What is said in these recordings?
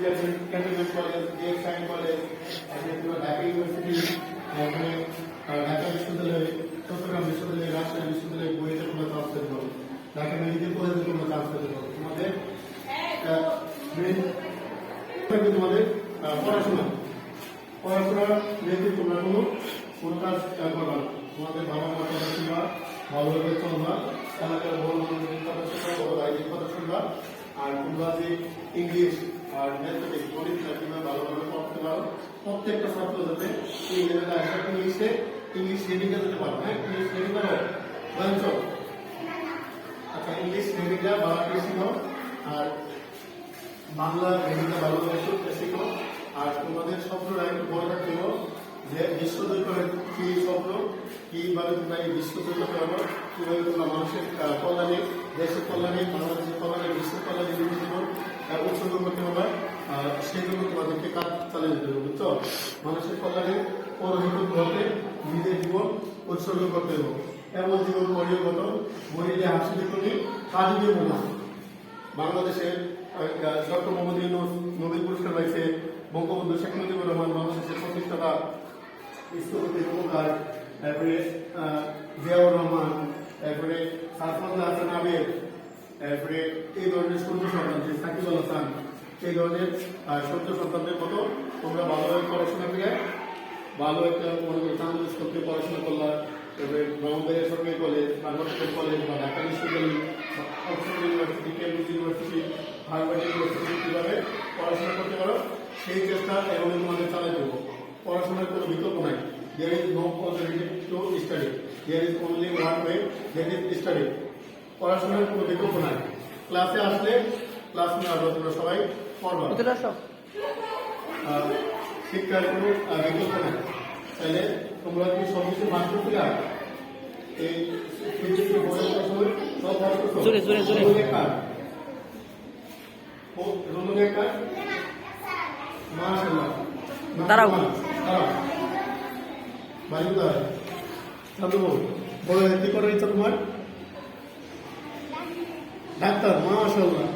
Cantonment college DSI college Dhaka university এখানে ঢাকা বিশ্ববিদ্যালয় চট্টগ্রাম বিশ্ববিদ্যালয় রাজশাহী বিশ্ববিদ্যালয় বইতে তোমরা চান্স পেতে পারো। ঢাকা মেডিকেল কলেজে তোমরা চান্স পেতে পারো। তোমাদের থাকবে তোমাদের পড়াশোনা। পড়াশোনা রিলেটেড তোমরা কোনো কোনো কাজ করবা না। তোমাদের বাবা মা কথা শুনবা ভালোভাবে চলবা এলাকার বড় মানুষের কথা শুনবা বড় ভাইদের কথা শুনবা আর তোমরা যে ইংলিশ আর ম্যাথমেটিক্স গণিতটা কিংবা ভালোভাবে পড়তে পারো প্রত্যেকটা ছাত্র যাতে এই লেভেলে আসা। ইংলিশে ইংলিশ রিডিংটা দিতে পারো হ্যাঁ? ইংলিশ রিডিং পারো জানছ আচ্ছা ইংলিশ রিডিংটা ভালো করে শিখো। আর বাংলা রিডিংটা ভালোভাবে শিখতে শিখো। আর তোমাদের স্বপ্নটা একটু বড় রাখতে হবে যে বিশ্ব দৈর্ঘ্যের কি স্বপ্ন কীভাবে তোমরা এই বিশ্ব দৈর্ঘ্য পারব কীভাবে তোমরা মানুষের কল্যাণে দেশের কল্যাণে বাংলাদেশের কল্যাণে বিশ্বের কল্যাণে আহ, উৎসর্গ করতে হবে সেই জন্য তোমাদেরকে কাজ চালিয়ে যেতে হবে, বুঝছ? মানুষের কল্যাণে পরহিত হতে নিজের জীবন উৎসর্গ করতে হবে। এমন জীবন পরিগত মরিলে হাসি দেখুনি কাজী দেব না বাংলাদেশের ডক্টর মোহাম্মদ ইউনুস নোবেল পুরস্কার পাইছে, বঙ্গবন্ধু শেখ মুজিবুর রহমান বাংলাদেশের প্রতিষ্ঠাতা স্থপতি উপকার তারপরে জিয়াউর রহমান, তারপরে সারফাজুল হাসান আবেদ তারপরে এই ধরনের সূর্য সন্তান যে সাকিব আল হাসান এই ধরনের সূর্য সন্তানদের মতো তোমরা ভালোভাবে পড়াশোনা করে, ভালো একটা মনে করি চান্দুল স্কুলকে পড়াশোনা করলাম তারপরে ব্রহ্মবাড়িয়া সরকারি কলেজ বাংলাদেশ কলেজ বা ঢাকা বিশ্ববিদ্যালয়, Oxford university, Cambridge university, Harvard university কীভাবে পড়াশোনা করতে পারো, সেই চেষ্টা এবং তোমাদের চালিয়ে দেবো। পড়াশোনার কোনো বিকল্প নাই। There is no alternative to study there is only one way that is study পড়াশোনার কোনো বিকল্প নাই। ক্লাসে আসলে ক্লাস নিয়ে আসবে তোমরা সবাই পড়বা। শিক্ষার কোনো বিকল্প নেই। তাহলে তোমরা কি সব কিছু মাস্টার ছিলা এই জোরে, জোরে, জোরে। দাঁড়াও। দাঁড়াও। বাড়ি কি করার ইচ্ছা তোমার? ডাক্তার, মাশাআল্লাহ।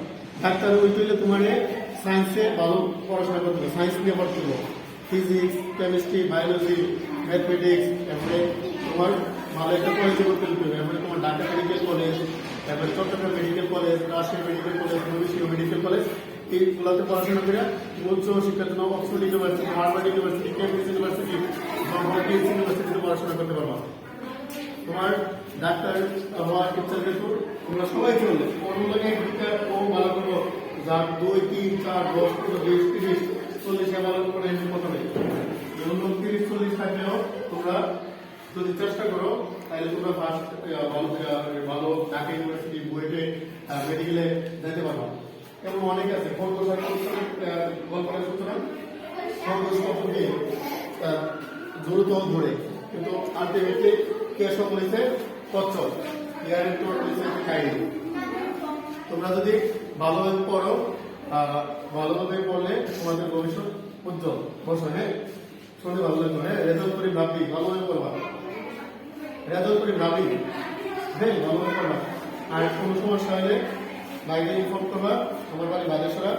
ডাক্তার ওই তৈলে তোমার সায়েন্সে ভালো পড়াশোনা করতে হবে সায়েন্স নিয়ে পড়তে হবে। ফিজিক্স কেমিস্ট্রি বায়োলজি ম্যাথমেটিক্স তারপরে তোমার ভালো একটা কলেজে করতে হবে। তারপরে তোমার ঢাকা মেডিকেল কলেজ তারপরে Chattogram medical college Rajshahi medical college Mymensingh medical college এইগুলোতে পড়াশোনা করে উচ্চ শিক্ষার জন্য Oxford university Harvard university Cambridge university ইউনিভার্সিটিতে পড়াশোনা করতে পারবা। তোমার ডাক্তার হওয়ার ইচ্ছা যেহেতু তোমরা সবাই চলবে ফর্মুলাকে একটা ও ভালো করব যার দুই, তিন, চার, দশ, পনেরো, বিশ, তিরিশ, চল্লিশে ভালো করে কথা নেই তিরিশ চল্লিশ থাকলেও তোমরা যদি চেষ্টা করো, তাহলে তোমরা ফার্স্ট ভালো ভালো ঢাকা ইউনিভার্সিটি, বুয়েটে মেডিকেলে যেতে পারবা। এবং অনেক আছে খরগোশ আর গল্পের সূচনা খরগোশ কখন দিয়ে তার দ্রুত ধরে। কিন্তু আলটিমেটলি কে সব হয়েছে কচ্ছপ ইয়ার একটু হয়েছে তোমরা যদি ভালোভাবে পড়ো ভালোভাবে পড়লে তোমাদের ভবিষ্যৎ উজ্জ্বল। বসো হ্যাঁ? শুনে ভালো লাগবে হ্যাঁ? রেজাল্ট করে ভাবি, ভালোভাবে পড়বা। রেজাল্ট করে ভাবি হ্যাঁ? ভালোভাবে পড়বা। আর কোনো সমস্যা হলে বাইরে ইনফর্ম করবা। আমার বাড়ি বাদেশ্বরা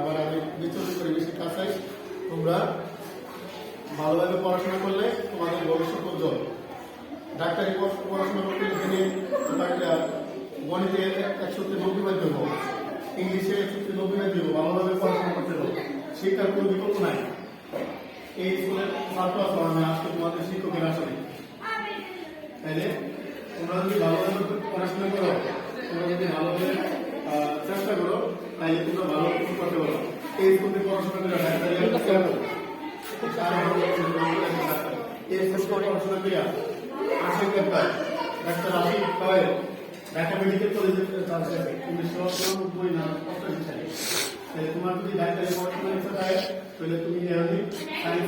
আবার আমি বিচলিত করি বেশি তোমরা ভালোভাবে পড়াশোনা করলে তোমাদের ভবিষ্যৎ উজ্জ্বল। ডাক্তারি পড়াশোনা করতে এখানে গণিতে একশোতে নব্বই বার দেবো ইংলিশে একশোতে নব্বই বার দেবো ভালোভাবে পড়াশোনা করতে দেবো শিক্ষার কোনো বিকল্প নাই। এই স্কুলের ছাত্র আসো আমি আজকে তোমাদের শিক্ষকের আসলে তাইলে তোমরা যদি ভালোভাবে পড়াশোনা করো তোমরা যদি ভালোভাবে চেষ্টা করো তাহলে তোমরা ভালো কিছু করতে পারো। এই স্কুলে পড়াশোনা করে ডাক্তারি করতে পারো। পড়াশোনা হাসিল করতে হয় ডাক্তার আসিফ কয়েল ঢাকা মেডিকেল কলেজের চান্সেলার উনিশশো চৌরানব্বই অষ্টাশি সালে তাহলে তোমার যদি ডাক্তারি পড়াশোনা ইচ্ছা থাকে তাহলে তুমি এখানে